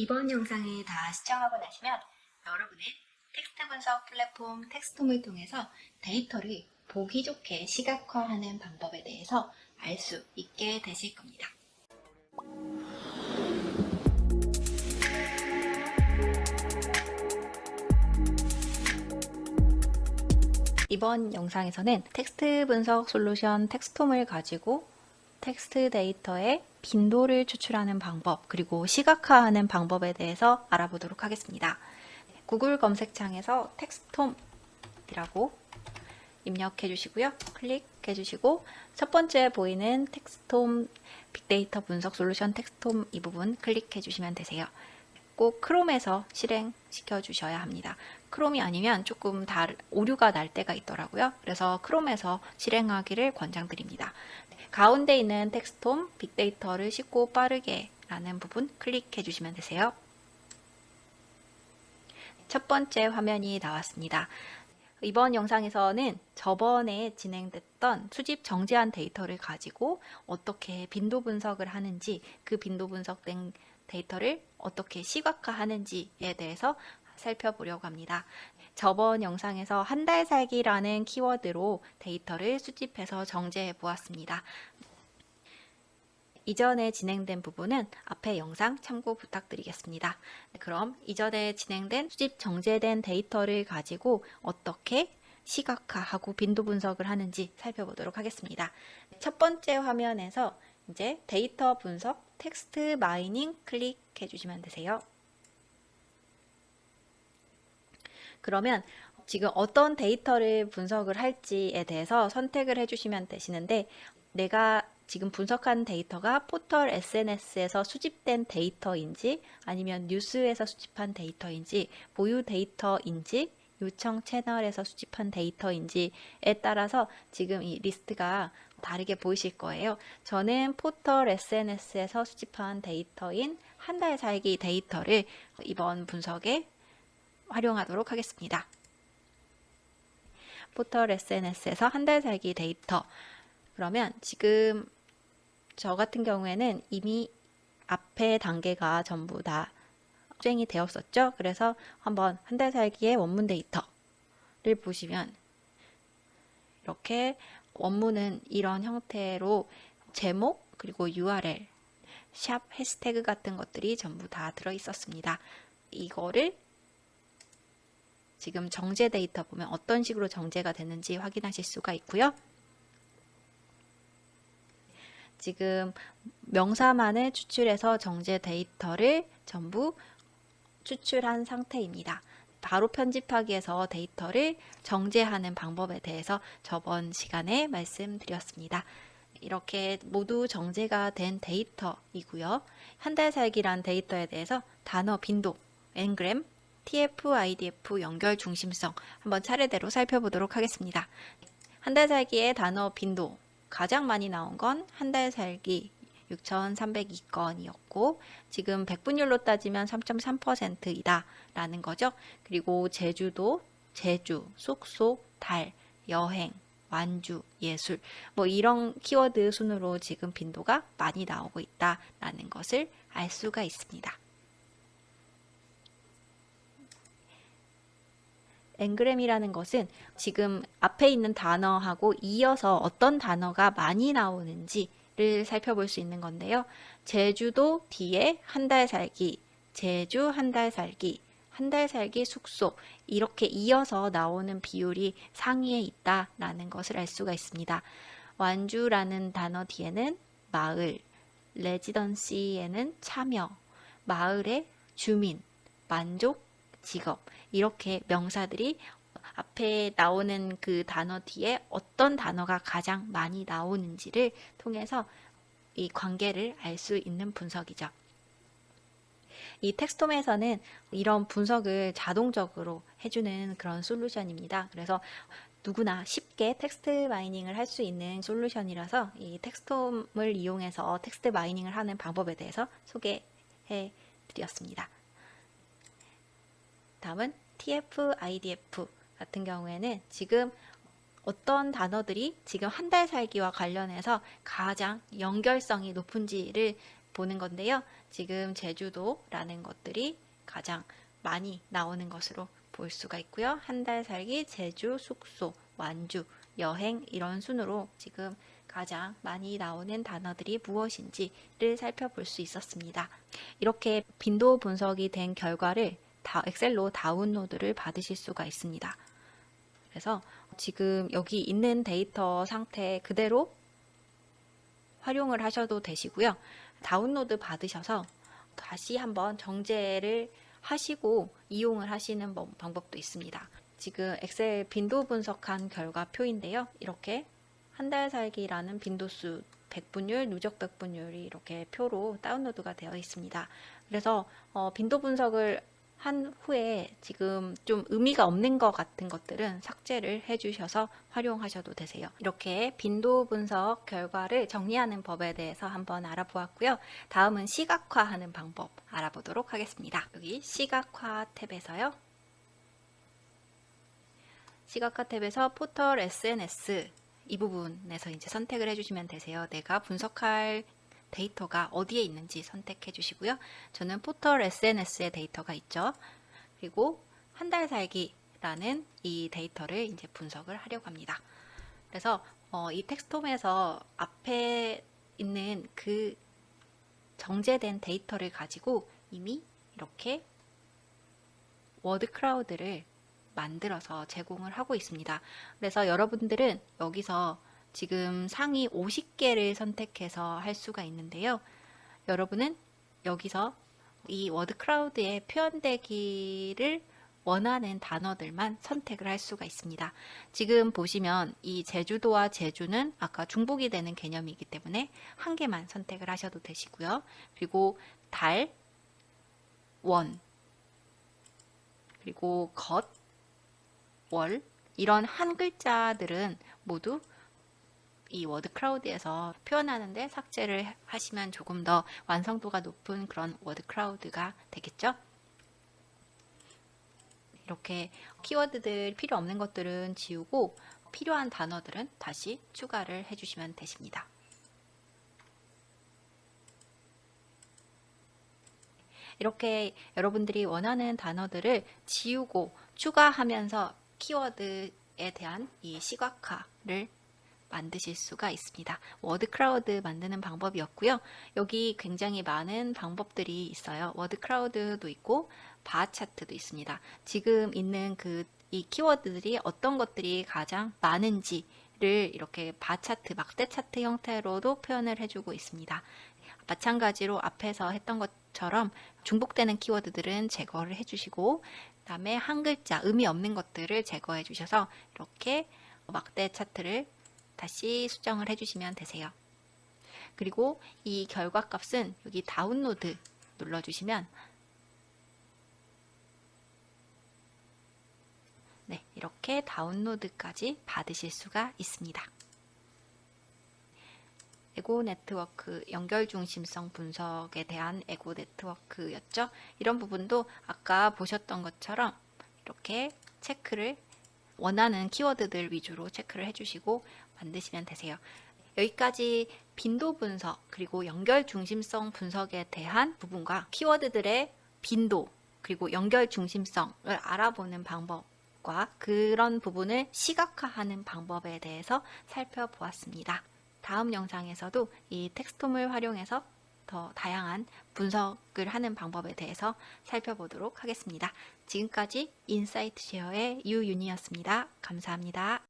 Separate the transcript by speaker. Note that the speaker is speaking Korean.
Speaker 1: 이번 영상을 다 시청하고 나시면 여러분은 텍스트 분석 플랫폼 텍스톰을 통해서 데이터를 보기 좋게 시각화하는 방법에 대해서 알 수 있게 되실 겁니다. 이번 영상에서는 텍스트 분석 솔루션 텍스톰을 가지고 텍스트 데이터의 빈도를 추출하는 방법, 그리고 시각화하는 방법에 대해서 알아보도록 하겠습니다. 구글 검색창에서 텍스톰이라고 입력해 주시고요. 클릭해 주시고 첫 번째 보이는 텍스톰 빅데이터 분석 솔루션 텍스톰 이 부분 클릭해 주시면 되세요. 꼭 크롬에서 실행시켜 주셔야 합니다. 크롬이 아니면 조금 다 오류가 날 때가 있더라고요. 그래서 크롬에서 실행하기를 권장드립니다. 가운데 있는 텍스톰 빅데이터를 쉽고 빠르게 라는 부분 클릭해 주시면 되세요. 첫 번째 화면이 나왔습니다. 이번 영상에서는 저번에 진행됐던 수집 정제한 데이터를 가지고 어떻게 빈도 분석을 하는지 그 빈도 분석된 데이터를 어떻게 시각화하는지에 대해서 살펴보려고 합니다. 저번 영상에서 한 달 살기라는 키워드로 데이터를 수집해서 정제해 보았습니다. 이전에 진행된 부분은 앞에 영상 참고 부탁드리겠습니다. 네, 그럼 이전에 진행된 수집 정제된 데이터를 가지고 어떻게 시각화하고 빈도 분석을 하는지 살펴보도록 하겠습니다. 첫 번째 화면에서 이제 데이터 분석 텍스트 마이닝 클릭해 주시면 되세요. 그러면 지금 어떤 데이터를 분석을 할지에 대해서 선택을 해주시면 되시는데 내가 지금 분석한 데이터가 포털 SNS에서 수집된 데이터인지 아니면 뉴스에서 수집한 데이터인지 보유 데이터인지 요청 채널에서 수집한 데이터인지에 따라서 지금 이 리스트가 다르게 보이실 거예요. 저는 포털 SNS에서 수집한 데이터인 한 달 살기 데이터를 이번 분석에 활용하도록 하겠습니다. 포털 SNS에서 한 달 살기 데이터. 그러면 지금 저 같은 경우에는 이미 앞에 단계가 전부 다 수행이 되었었죠. 그래서 한번 한 달 살기의 원문 데이터를 보시면 이렇게 원문은 이런 형태로 제목 그리고 URL, 샵 해시태그 같은 것들이 전부 다 들어 있었습니다. 이거를 지금 정제 데이터 보면 어떤 식으로 정제가 되는지 확인하실 수가 있고요. 지금 명사만을 추출해서 정제 데이터를 전부 추출한 상태입니다. 바로 편집하기에서 데이터를 정제하는 방법에 대해서 저번 시간에 말씀드렸습니다. 이렇게 모두 정제가 된 데이터이고요. 한 달 살기란 데이터에 대해서 단어 빈도, 엔그램, TF, IDF 연결 중심성 한번 차례대로 살펴보도록 하겠습니다. 한 달 살기의 단어 빈도 가장 많이 나온 건 한 달 살기 6,302건이었고 지금 백분율로 따지면 3.3%이다 라는 거죠. 그리고 제주도, 제주, 숙소, 달, 여행, 완주, 예술 뭐 이런 키워드 순으로 지금 빈도가 많이 나오고 있다라는 것을 알 수가 있습니다. 엔그램이라는 것은 지금 앞에 있는 단어하고 이어서 어떤 단어가 많이 나오는지를 살펴볼 수 있는 건데요. 제주도 뒤에 한 달 살기, 제주 한 달 살기, 한 달 살기 숙소 이렇게 이어서 나오는 비율이 상위에 있다라는 것을 알 수가 있습니다. 완주라는 단어 뒤에는 마을, 레지던시에는 참여, 마을의 주민, 만족, 직업 이렇게 명사들이 앞에 나오는 그 단어 뒤에 어떤 단어가 가장 많이 나오는지를 통해서 이 관계를 알 수 있는 분석이죠. 이 텍스톰에서는 이런 분석을 자동적으로 해주는 그런 솔루션입니다. 그래서 누구나 쉽게 텍스트 마이닝을 할 수 있는 솔루션이라서 이 텍스톰을 이용해서 텍스트 마이닝을 하는 방법에 대해서 소개해 드렸습니다. 다음은 TF, IDF 같은 경우에는 지금 어떤 단어들이 지금 한 달 살기와 관련해서 가장 연결성이 높은지를 보는 건데요. 지금 제주도라는 것들이 가장 많이 나오는 것으로 볼 수가 있고요. 한 달 살기, 제주, 숙소, 완주, 여행 이런 순으로 지금 가장 많이 나오는 단어들이 무엇인지를 살펴볼 수 있었습니다. 이렇게 빈도 분석이 된 결과를 다 엑셀로 다운로드를 받으실 수가 있습니다. 그래서 지금 여기 있는 데이터 상태 그대로 활용을 하셔도 되시고요. 다운로드 받으셔서 다시 한번 정제를 하시고 이용을 하시는 법- 방법도 있습니다. 지금 엑셀 빈도 분석한 결과표인데요. 이렇게 한 달 살기라는 빈도수 백분율, 누적 백분율이 이렇게 표로 다운로드가 되어 있습니다. 그래서 어, 빈도 분석을 한 후에 지금 좀 의미가 없는 것 같은 것들은 삭제를 해주셔서 활용하셔도 되세요. 이렇게 빈도 분석 결과를 정리하는 법에 대해서 한번 알아보았고요. 다음은 시각화하는 방법 알아보도록 하겠습니다. 여기 시각화 탭에서요. 시각화 탭에서 포털 SNS 이 부분에서 이제 선택을 해주시면 되세요. 내가 분석할 데이터가 어디에 있는지 선택해 주시고요. 저는 포털 SNS의 데이터가 있죠. 그리고 한 달 살기라는 이 데이터를 이제 분석을 하려고 합니다. 그래서 어, 이 텍스톰에서 앞에 있는 그 정제된 데이터를 가지고 이미 이렇게 워드 크라우드를 만들어서 제공을 하고 있습니다. 그래서 여러분들은 여기서 지금 상위 50개를 선택해서 할 수가 있는데요. 여러분은 여기서 이 워드 크라우드에 표현되기를 원하는 단어들만 선택을 할 수가 있습니다. 지금 보시면 이 제주도와 제주는 아까 중복이 되는 개념이기 때문에 한 개만 선택을 하셔도 되시고요. 그리고 달, 원, 그리고 것, 월 이런 한 글자들은 모두 이 워드 크라우드에서 표현하는데 삭제를 하시면 조금 더 완성도가 높은 그런 워드 크라우드가 되겠죠. 이렇게 키워드들 필요 없는 것들은 지우고 필요한 단어들은 다시 추가를 해주시면 되십니다. 이렇게 여러분들이 원하는 단어들을 지우고 추가하면서 키워드에 대한 이 시각화를 만드실 수가 있습니다. 워드 크라우드 만드는 방법이었고요. 여기 굉장히 많은 방법들이 있어요. 워드 크라우드도 있고 바 차트도 있습니다. 지금 있는 그 이 키워드들이 어떤 것들이 가장 많은지 를 이렇게 바 차트, 막대 차트 형태로도 표현을 해주고 있습니다. 마찬가지로 앞에서 했던 것처럼 중복되는 키워드들은 제거를 해주시고 그 다음에 한 글자 의미 없는 것들을 제거해 주셔서 이렇게 막대 차트를 다시 수정을 해주시면 되세요. 그리고 이 결과값은 여기 다운로드 눌러주시면 네, 이렇게 다운로드까지 받으실 수가 있습니다. 에고 네트워크 연결 중심성 분석에 대한 에고 네트워크였죠. 이런 부분도 아까 보셨던 것처럼 이렇게 체크를 원하는 키워드들 위주로 체크를 해주시고 만드시면 되세요. 여기까지 빈도 분석 그리고 연결 중심성 분석에 대한 부분과 키워드들의 빈도 그리고 연결 중심성을 알아보는 방법과 그런 부분을 시각화하는 방법에 대해서 살펴보았습니다. 다음 영상에서도 이 텍스톰을 활용해서 더 다양한 분석을 하는 방법에 대해서 살펴보도록 하겠습니다. 지금까지 인사이트 쉐어의 유윤이었습니다. 감사합니다.